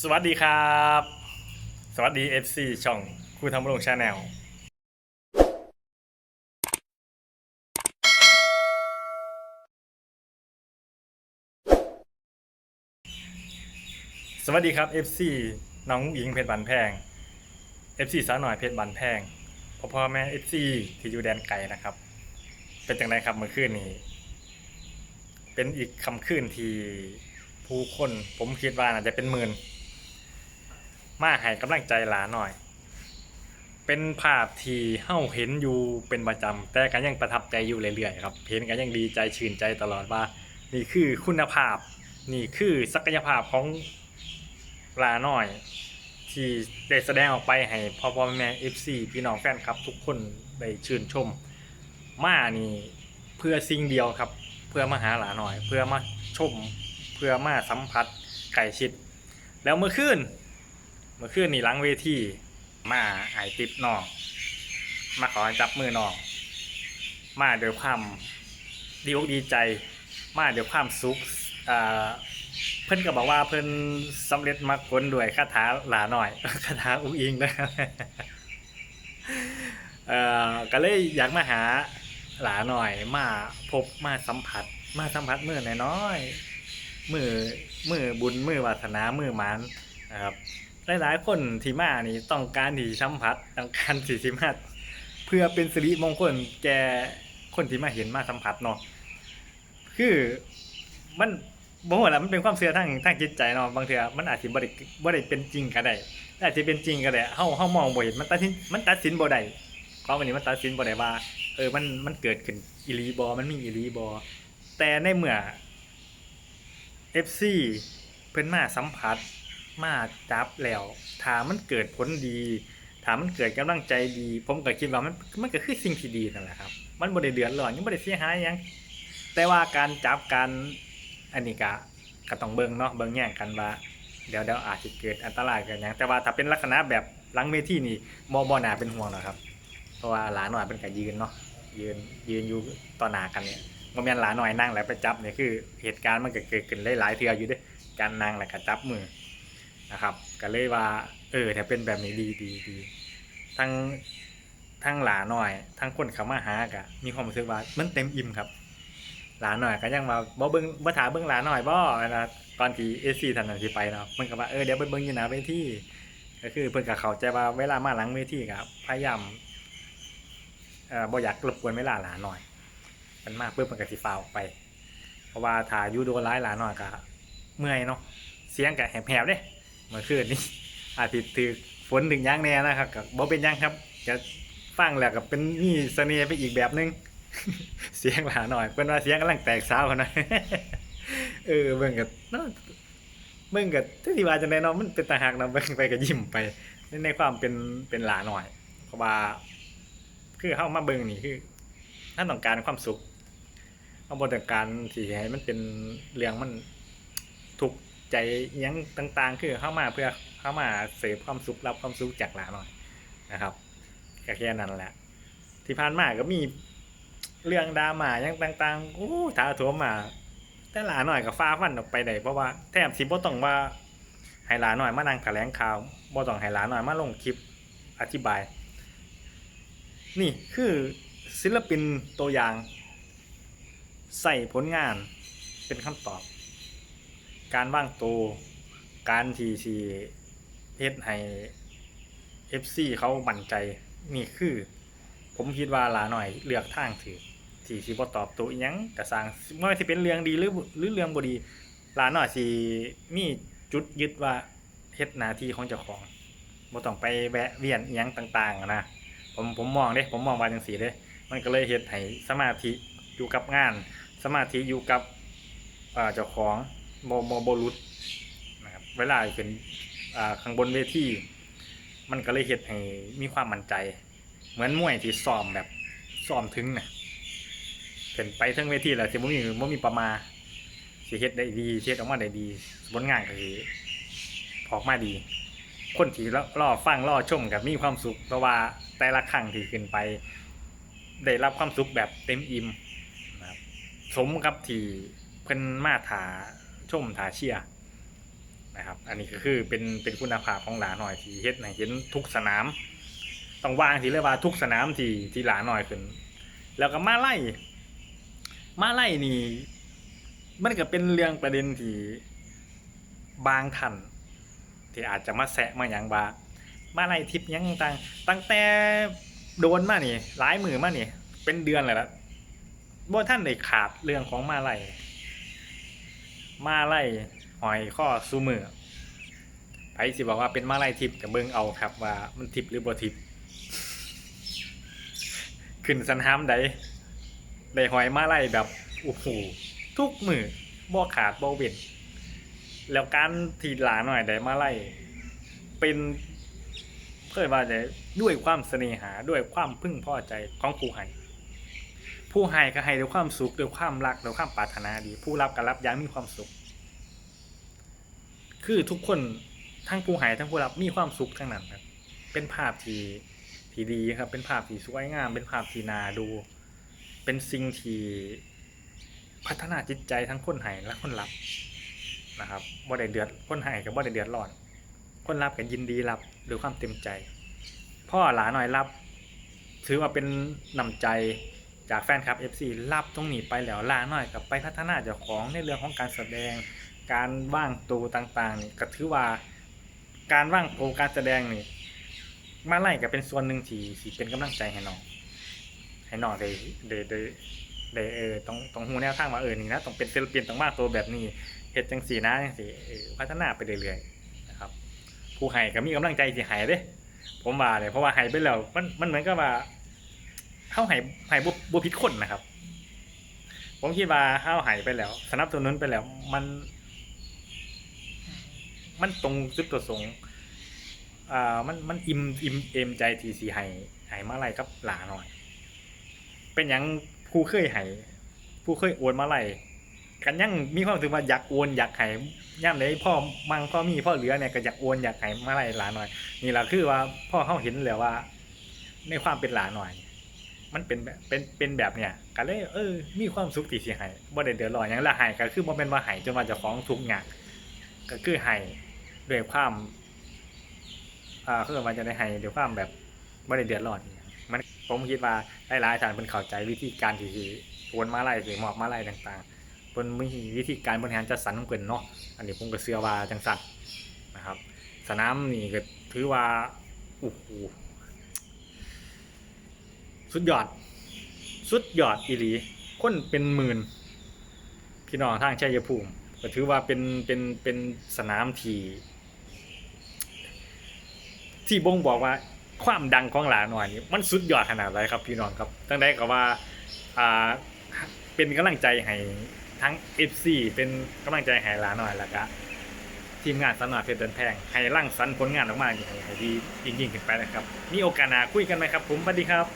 สวัสดีครับ สวัสดี FC ช่องครูทำรงชาแนลสวัสดีครับ FC น้องหญิงเพชรบันแพง FC สาวหน่อยเพชรบันแพงพ่อพ่อแม่ FC ที่อยู่แดนไกลนะครับ เป็นจังไดครับเมื่อคืนนี้ เป็นอีกคำคืนที่ผู้คนผมคิดว่าน่าจะเป็นหมื่น มาให้กำลังใจหลาหน่อย เป็นภาพที่เฮ้าเห็นอยู่เป็นประจำแต่ก็ยังประทับใจอยู่เรื่อยๆครับเห็นก็ยังดีใจชื่นใจตลอดว่า นี่คือคุณภาพ นี่คือศักยภาพของหลาหน่อย ที่ได้แสดงออกไปให้พ่อพ่อแม่เอฟซีพี่น้องแฟนคลับ ทุกคนได้ชื่นชม มานี่เพื่อสิ่งเดียวครับ เพื่อมาหาหลาหน่อย เพื่อมาชม เพื่อมาสัมผัสไก่ชิด แล้วเมื่อคืน มื่อคืนนี่หลังเวทีมาไอติดน้อง มาขอจับมือน้อง มาเดี๋ยความดีอกดีใจ มาเดี๋ยความสุขอ่าเพิ่นก็บอกว่าเพิ่นสำเร็จมรรคผลด้วยคาถาหลาหน่อยคาถาอุ้งอิงนะครับเอ่อก็เลยอยากมาหาหลาหน่อย มาพบมาสัมผัส มาสัมผัสมือน้อยมือมือบุญมือวาสนามือมันนะครับ หลายๆ คนที่มานี่ต้องการที่สัมผัสต้องการที่สิมาเพื่อเป็นสิริมงคลแก่คนที่มาเห็นมาสัมผัสเนาะคือมันบ่ว่าล่ะมันเป็นความเชื่อทางทางจิตใจเนาะบางเทื่อมันอาจสิบ่ได้บ่ได้เป็นจริงก็ได้อาจจะเป็นจริงก็ได้เฮาเฮามองบ่เห็นมันตัดสินมันตัดสินบ่ได้ความวันนี้มันตัดสินบ่ได้ว่า เออมันมันเกิดขึ้นอีลีบ่มันมีอีลีบ่แต่ในเมื่อ FC เพิ่นมาสัมผัส มาจับแล้วถามันเกิดผลดีถามันเกิดกำลังใจดี ผมก็คิดว่ามันมันก็คือสิ่งที่ดีนั่นแหละครับ มันบ่ได้เดือดร้อนยังบ่ได้เสียหายยัง แต่ว่าการจับการอันนี้ก็ก็ต้องเบิ่งเนาะเบิ่งแย่งกันว่าเดี๋ยวเดี๋ยวอาจจะเกิดอันตรายกันยังแต่ว่าถ้าเป็นลักษณะแบบลังเวทีนี่บ่บ่น่าเป็นห่วงหรอกครับ เพราะว่าหลานหน่อยเป็นก็ยืนเนาะยืนยืนอยู่ต่อหน้ากันเนี่ยบ่แม่นหลานหน่อยนั่งแล้วไปจับเนี่ยคือเหตุการณ์มันก็เกิดขึ้นหลายๆเทืออยู่ด้วยการนั่งแล้วก็จับมือ นะครับก็เลยว่า เออถ้าเป็นแบบนี้ดีดีดีทั้งทั้งหลาหน่อย ทั้งคนเขามาหากะมีความรู้สึกว่ามันเต็มอิ่มครับ หลาหน่อยก็ยังมาบ่เบิ่งบ่ถามเบิ่งหลาหน่อยบ่นะตอนที่ AC ท่านนั้นสิไปเนาะมันก็ว่าเออเดี๋ยวไปเบิ่งอยู่หน้าเวทีก็คือเพิ่นก็เข้าใจว่าเวลามาหลังเวทีก็พยายามเอ่อบ่อยากรบกวนเวลาหลาหน่อย มันมากปุ๊บมันก็สิฟ้าวไป เพราะว่าถ้าอยู่โดนร้ายหลาหน่อยก็เมื่อยเนาะเสียงก็แหบๆเด้ มื่อคืนนี้อาทิตย์ถือฝนถึงย่างแน่นะครับกับบ่เป็นหยังครับจะฟังแหล้วกับเป็นนี่เสน่ห์ไปอีกแบบนึง เสียงหลาหน่อยเป็นว่าเสียงกำลังแตกสาวหน่อยเออเบิ่งกับเนาะเบิ่งกับที่ว่าจังไดเนาะมันเป็นตาหักนะเบิ่งไปก็ยิ้มไปในความเป็นเป็นหลาหน่อยเพราะว่าคือเฮามาเบิ่งนี่คือถ้าต้องการความสุขเฮาบ่ต้องการที่ให้มันเป็นเรื่องมัน ใจยังต่างๆ คือเข้ามาเพื่อเข้ามาเสพความสุขรับความสุขจากหลานหน่อยนะครับก็แค่นั้นแหละ ที่ผ่านมาก็มีเรื่องดราม่ายังต่างๆโอ้ถาโถมมาแต่หลานหน่อยก็ฟ้าฟันออกไปได้เพราะว่าแทบสิบ่ต้องว่าให้หลานหน่อยมานั่งแถลงข่าวบ่ต้องให้หลานหน่อยมาลงคลิปอธิบาย นี่คือศิลปินตัวอย่าง ใส่ผลงานเป็นคำตอบ การว่างตัวการทีทีเฮ็ดให้ FC เขามั่นใจนี่คือ ผมคิดว่าลาหน่อยเลือกทางถือที่สิบ่ตอบตัวอิหยังก็สร้างไม่ว่าสิเป็นเรื่องดีหรือหรือเรื่องบ่ดีลาหน่อยสิมีจุดยึดว่าเฮ็ดหน้าที่ของเจ้าของบ่ต้องไปแวะเวียนอิหยังต่างๆนะผมผมมองเด้ผมมองว่าจังซี่เด้มันก็เลยเฮ็ดให้สมาธิอยู่กับงาน สมาธิอยู่กับเจ้าของ โมโมโบรุษนะครับเวลาเป็นอ่าข้างบนเวทีมันก็เลยเฮ็ดให้มีความมั่นใจ เหมือนมวยที่ซ้อมแบบซ้อมถึงน่ะเป็นไปทั้งเวทีแล้วสิบ่มีบ่มีประมาทสิเฮ็ดได้ดีเฮ็ดออกมาได้ดีผลงานก็สิออกมาดี คนที่รอฟังรอชมกับมีความสุขเพราะว่าแต่ละครั้งที่ขึ้นไป ได้รับความสุขแบบเต็มอิ่มนะครับสมกับที่เพิ่นมาถา ชมถาเชียนะครับ อันนี้ก็คือเป็นเป็นคุณภาพของหลาหน่อยที่เฮ็ดให้เห็นทุกสนาม ต้องวางทีเลยว่าทุกสนามที่ที่หลาหน่อยขึ้น แล้วก็มาไล่มาไล่นี่มันก็เป็นเรื่องประเด็นที่บางท่านที่อาจจะมาแซะมาอย่างว่ามาไล่ทิปหยังต่างตั้งแต่โดนมานี่หลายมือมานี่ เป็นเดือนเลยละบ่ท่านได้ขาดเรื่องของมาไล่ มาไล่หอยข้อซูมือไผสิบอกว่าเป็นมาไล่ทิปกับเบิ่งเอาครับว่ามันทิปหรือบ่ทิปขึ้นสันหามใดได้หอยมาไล่แบบโอ้โหทุกมือบ่ขาดบ่เว้นแล้วการทีหลาหน่อยได้มาไล่เป็นเพื่อว่าจะด้วยความเสน่หาด้วยความพึ่งพอใจของผู้ให้ ผู้ให้ก็ให้ด้วยความสุขด้วยความรักด้วยความปรารถนาดี ผู้รับก็รับอย่างมีความสุข คือทุกคนทั้งผู้ให้ทั้งผู้รับมีความสุขทั้งนั้นครับเป็นภาพที่ที่ดีครับ เป็นภาพที่สวยงาม เป็นภาพที่น่าดู เป็นสิ่งที่พัฒนาจิตใจทั้งคนให้และคนรับนะครับบ่ได้เดือดคนให้กับบ่ได้เดือดร้อน คนรับก็ยินดีรับด้วยความเต็มใจ พ่อหลาหน่อยรับ ถือว่าเป็นนำใจ จากแฟนคลับ FC รับตรงนี้ไปแล้วลาหน่อยกับไปพัฒนาเจ้าของในเรื่องของการแสดง การว่างตัวต่างๆนี่ก็ถือว่าการว่างตัวการแสดงนี่มาไล่ก็เป็นส่วนหนึ่งที่ที่เป็นกำลังใจให้น้องให้น้องได้ได้ได้ได้เออต้องต้องหูแนวทางว่าเออนี่นะต้องเป็นศิลปินต้องว่างตัวแบบนี้เฮ็ดจังสีนะจังสีพัฒนาไปเรื่อยๆนะครับ ผู้ให้ก็มีกำลังใจสิให้เด้ผมว่าเลยเพราะว่าให้ไปแล้วมันมันเหมือนกับว่า เฮาห้ให้บ่บ่ผิดคนนะครับ ผมคิดว่าเฮาให้ไปแล้ว สนับสนุนไปแล้ว มัน มันตรงจุดประสงค์อ่ามันมันอิ่มอิ่มเอมใจที่สิให้ให้มาไล่กับหลาหน่อย เป็นหยังผู้เคยให้ผู้เคยโอนมาไล่กันยังมีความรู้สึกว่าอยากโอนอยากห้ย่ำเลยพ่อมังพ่อมีพ่อเหลือเนี่ยก็อยากโอนอยากให้มาไล่หลาหน่อย นี่แหละคือว่าพ่อเขาเห็นแล้วว่า ในความเป็นหลาหน่อย มันเป็นแบบเป็นเป็นแบบเนี้ยก็เลยเออ มีความสุขที่สิให้บ่ได้เดือดร้อนหยังละให้ก็คือบ่เป็นว่าให้จนว่าเจะฟ้าของทุกข์ยากก็คือให้ด้วยความอ่าคือว่าจะได้ให้ด้วยความแบบบ่ได้เดือดร้อนอิหยังมันผมคิดว่าหลายๆท่านเพิ่นเข้าใจวิธีการที่สิโอนมาไล่สิมอบมาไล่ต่างๆเพิ่นมีวิธีการบริหารจัดสรรของเพิ่นเนาะอันนี้ผมก็เชื่อว่าจังซั่นนะครับ สนามนี่ก็ถือว่าโอ้โห สุดยอด สุดยอดอีหลีคนเป็นหมื่นพี่น้องทางชัยภูมิก็ถือว่าเป็นเป็นเป็นสนามที่ที่บ่งบอกว่าความดังของหลาหน่อยนี่มันสุดยอดขนาดไรครับพี่น้องครับตั้งแต่ก็ว่าอ่าเป็นกำลังใจให้ทั้ง FC เป็นกำลังใจให้หลาหน่อยแล้วก็ทีมงานสนอเพชรเดินแพงให้ร่างสรรค์ผลงานออกมาอย่างไรดียิ่งๆขึ้นไปนะครับ มีโอกาสหนาคุยกันไหมครับ ผมสวัสดีครับ